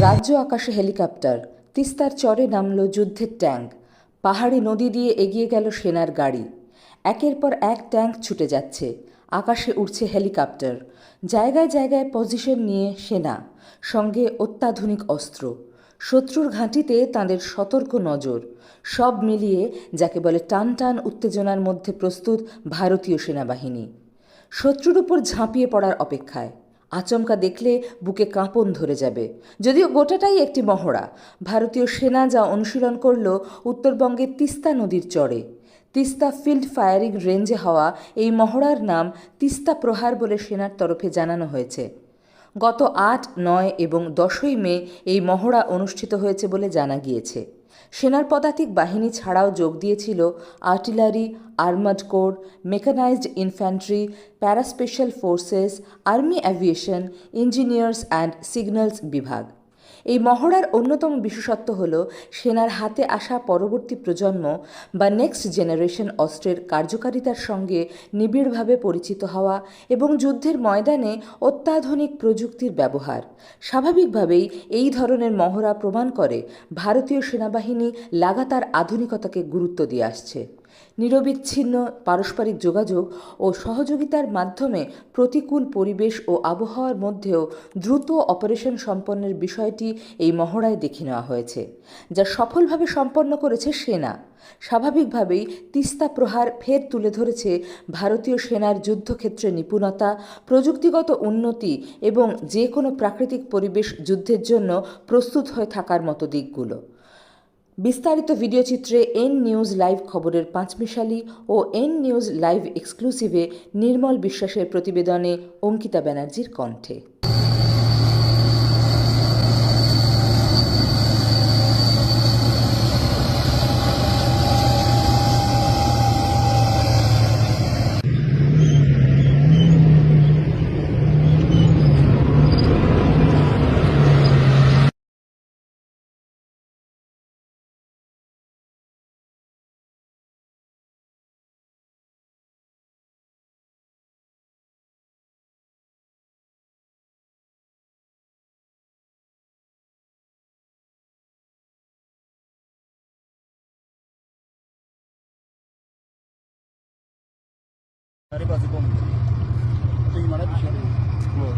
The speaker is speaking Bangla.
রাজ্য আকাশে হেলিকপ্টার, তিস্তার চরে নামল যুদ্ধের ট্যাঙ্ক, পাহাড়ি নদী দিয়ে এগিয়ে গেল সেনার গাড়ি। একের পর এক ট্যাঙ্ক ছুটে যাচ্ছে, আকাশে উড়ছে হেলিকপ্টার। জায়গায় জায়গায় পজিশন নিয়ে সেনা, সঙ্গে অত্যাধুনিক অস্ত্র। শত্রুর ঘাঁটিতে তাঁদের সতর্ক নজর, সব মিলিয়ে যাকে বলে টান টান উত্তেজনার মধ্যে প্রস্তুত ভারতীয় সেনাবাহিনী। শত্রুর উপর ঝাঁপিয়ে পড়ার অপেক্ষায় আচমকা দেখলে বুকে কাঁপন ধরে যাবে। যদিও গোটাটাই একটি মহড়া, ভারতীয় সেনা যা অনুশীলন করল উত্তরবঙ্গের তিস্তা নদীর চড়ে তিস্তা ফিল্ড ফায়ারিং রেঞ্জে হওয়া এই মহড়ার নাম তিস্তা প্রহার বলে সেনার তরফে জানানো হয়েছে। গত আট, নয় এবং দশই মে এই মহড়া অনুষ্ঠিত হয়েছে বলে জানা গিয়েছে। সেনার পদাতিক বাহিনী ছাড়াও যোগ দিয়েছিল artillery, armoured corps, mechanised infantry, para special forces, army aviation, engineers and signals বিভাগ। এই মহড়ার অন্যতম বিশেষত্ব হল, সেনার হাতে আসা পরবর্তী প্রজন্ম বা নেক্সট জেনারেশন অস্ত্রের কার্যকারিতার সঙ্গে নিবিড়ভাবে পরিচিত হওয়া এবং যুদ্ধের ময়দানে অত্যাধুনিক প্রযুক্তির ব্যবহার। স্বাভাবিকভাবেই এই ধরনের মহড়া প্রমাণ করে, ভারতীয় সেনাবাহিনী লাগাতার আধুনিকতাকে গুরুত্ব দিয়ে আসছে। নিরবিচ্ছিন্ন পারস্পরিক যোগাযোগ ও সহযোগিতার মাধ্যমে প্রতিকূল পরিবেশ ও আবহাওয়ার মধ্যেও দ্রুত অপারেশন সম্পন্নের বিষয়টি এই মহড়ায় দেখে নেওয়া হয়েছে, যা সফলভাবে সম্পন্ন করেছে সেনা। স্বাভাবিকভাবেই তিস্তা প্রহার ফের তুলে ধরেছে ভারতীয় সেনার যুদ্ধক্ষেত্রে নিপুণতা, প্রযুক্তিগত উন্নতি এবং যে কোনো প্রাকৃতিক পরিবেশ যুদ্ধের জন্য প্রস্তুত হয়ে থাকার মতো দিকগুলো। বিস্তারিত ভিডিওচিত্রে এন নিউজ লাইভ খবরের পাঁচমিশালি ও এন নিউজ লাইভ এক্সক্লুসিভে নির্মল বিশ্বাসের প্রতিবেদনে অঙ্কিতা ব্যানার্জির কণ্ঠে। ਸਾਰੇ ਪਾਸੇ ਘੁੰਮ ਤੁਸੀਂ ਮਾੜਾ ਪਿੱਛੇ ਹੋ